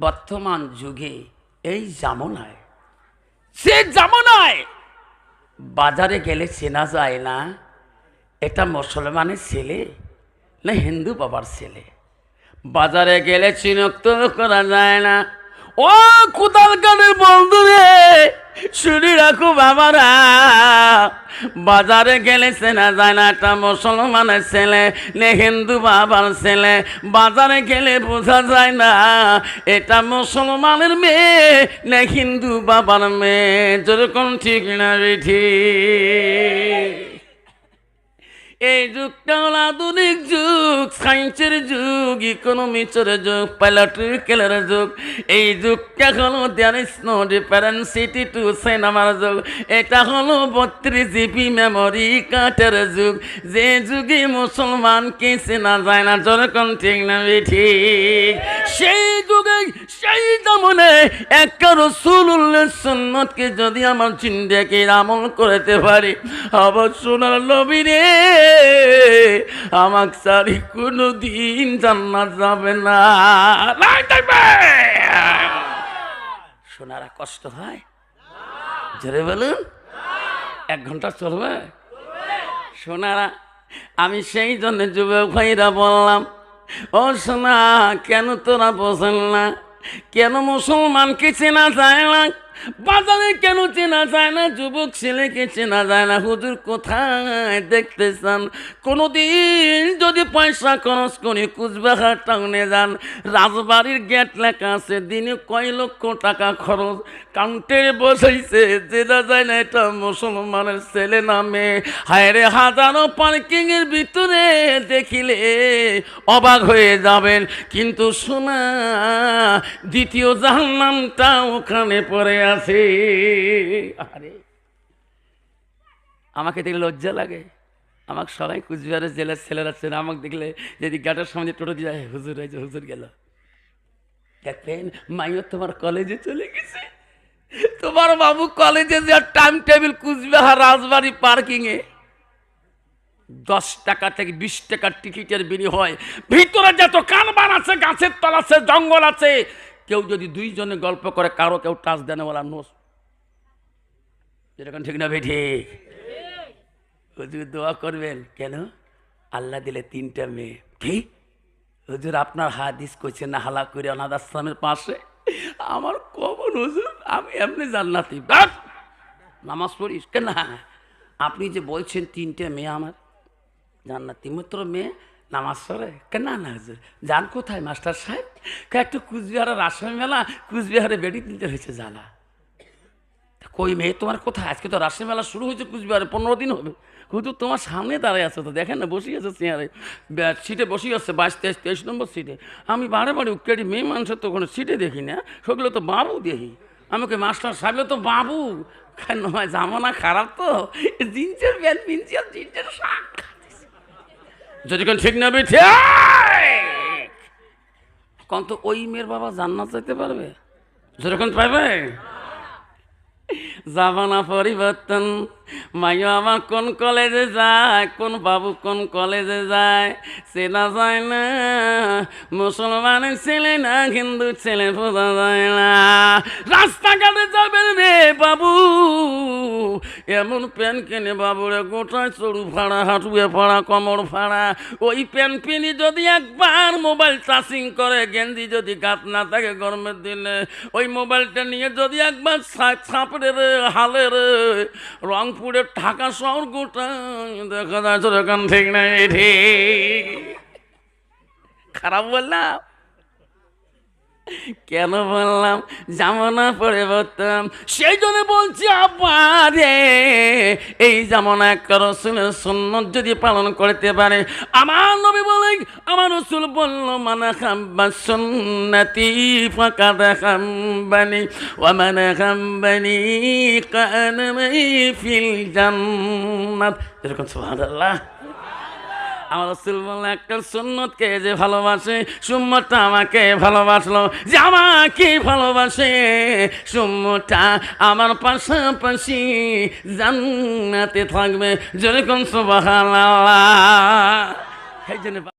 বর্তমান যুগে এই জামনায়। সে জামনায়? বাজারে গেলে চেনা যায় না এটা মুসলমানের ছেলে না হিন্দু বাবার ছেলে? বাজারে গেলে চিনক্ত করা যায় না। ও কোদাল গানের বন্ধু রে শুনি রাখো বাবারা। বাজারে গেলে চেনা যায় না একটা মুসলমানের ছেলে, নে হিন্দু বাবার ছেলে। বাজারে গেলে বোঝা যায় না, এটা মুসলমানের মেয়ে, নে হিন্দু বাবার মেয়ে। যেরকম ঠিক না ঠিক। এই যুগটা হলো যুগ সায়েন্সের যুগ, ইকোনমিক্সের যুগ, পলিটিক্যালের যুগ। এই যুগটা হলো দেয়ার ইস নো ডিফারেন্সিটি টু সিনেমার যুগ। এটা হলো বত্রিশ জিবি মেমোরি কার্ডের যুগ। যে যুগে মুসলমানকে চেনা যায় না যখন ঠিক না ঠিক সেই যুগে, সেই জামনে একটা রসুল্লাহ সুন্নতকে যদি আমার চিন্তাকে আমল করতে পারি আবার সোনার নবী রে আমাকে সারি কোনো দিন জান্নাত যাবে না। সোনারা কষ্ট হয়? জোরে বলুন। এক ঘণ্টা চলবে? সোনারা আমি সেই জন্য যুবক ভাইরা বললাম, ও সোনা কেন তোরা বোঝেন না? কেন মুসলমানকে চেনা যায় না? বাজারে কেন চেনা যায় না? যুবক ছেলেকে চেনা যায় না। হুজুর কোথায় দেখতে চান? কোনোদিন যদি পয়সা খরচ করে কুচবিহার টাউনে যান, রাজবাড়ির গেট লেখা আছে, দিনে কয় লক্ষ টাকা খরচ? কাউন্টে বসাইছে যেটা যায় না এটা মুসলমানের ছেলে নামে হায়রে হাজারো পার্কিং এর ভিতরে দেখিলে অবাক হয়ে যাবেন। কিন্তু শোনা, দ্বিতীয় জাহান্নামটা ওখানে পড়ে আছে। আরে, আমাকে দেখলে লজ্জা লাগে। আমাকে সবাই কুচবিহারের জেলার ছেলেরা ছেলে আমাকে দেখলে যদি গাটার সামনে টোটো দিয়ে হুজুর হয়েছে হুজুর গেল। দেখবেন মাইও তোমার কলেজে চলে গেছে। তোমার বাবু কলেজে যে টাইম টেবিল কুচবিহার রাজবাড়ি পার্কিংয়ে দশ টাকা থেকে বিশ টাকার টিকিটের বিনিময় ভিতরে যত কানবান আছে, গাছের তল আছে জঙ্গল আছে কেউ যদি দুইজনে গল্প করে, কারও কেউ টাচ দেনে বলা নোস। যেরকম ঠিক না ঠিক। হুজুর দোয়া করবেন। কেন? আল্লাহ দিলে তিনটা মেয়ে। কি? হুজুর, আপনার হাদিস করছে না হালা করে অনাথ আশ্রমের পাশে? আমার কমন হুজুর, আমি এমনি জান্নাতি। বাস! নামাজ পড়িস। কেন? আপনি যে বলছেন তিনটে মেয়ে আমার, জান্নাতি। মাত্র মেয়ে নামাজ পড়ে? কেন না না যান কোথায়, মাস্টার সাহেব? কে একটু কুচবিহারের রাজশাহী মেলা কুচবিহারে বেড়ি কিনতে হয়েছে জ্বালা। কই মেয়ে, তোমার কোথায়? আজকে তো রাজশাহী মেলা শুরু হয়েছে কুচবিহারে, পনেরো দিন হবে। হুজুর তোমার সামনে দাঁড়ায় আছে তো, দেখেন না বসে আছে চেয়ারে। সিটে বসে আছে, বাইশ তেইশ তেইশ নম্বর সিটে। আমি বারে বারে উকেড়ি মেয়ে মানুষের তো ওখানে সিটে দেখি না, সেগুলো তো বাবু দেখি। আমাকে মাস্টার সাহেব তো বাবু। জামানা খারাপ তো? জিন্সের প্যান্ট আর জিন্সের শাক যদি কোন ঠিক না বেঠে তো ওই মেয়ের বাবা জান্নাত যেতে পারবে? যেরকম পাইবে? জামানা পরিবর্তন। মাইও আমার কোন কলেজে যায়? কোন বাবু কোন কলেজে যায়? চেনা যায় না। মুসলমানের ছেলে না, হিন্দু ছেলে বোঝা যায় না। রাস্তাঘাটে যাবেন রে বাবু। এমন প্যান কিনে বাবুরে গোটায় চড়ু ফাড়া হাঁটুয়ে ফাড়া কমর ফাড়া ওই প্যান পিনি যদি একবার মোবাইল চার্জিং করে, গেঞ্জি যদি গাত না থাকে গরমের দিনে, ওই মোবাইলটা নিয়ে যদি একবার ছাপড়ে রে, হালে রে রংপুরের ঢাকা শহর গোটা দেখা যাচ্ছে দোকান ঠিক নাই ঠিক। খারাপ বললাম? কেন বললাম? জামানা পরিবর্তন সেই জন্য বলছি আবারে এই জামানা একটা রসুলের সুন্নত যদি পালন করতে পারে, আমার নবী বলে আমার রসুল বলল মানে খাম্বা সুন্নতি ফাঁকা দেখাম্বানি ও মানে খাম্বানি কানমাই ফিল জান্নাত। এরকম সুবহানাল্লাহ। আমার রসুল বলল একটা সুন্নতকে যে ভালোবাসে, সুম্মতটা আমাকে ভালোবাসলো। যে আমাকে ভালোবাসে সুম্মটা আমার পাশাপাশি জান্নাতে থাকবে। যেরকম সুবাহ এই জন্য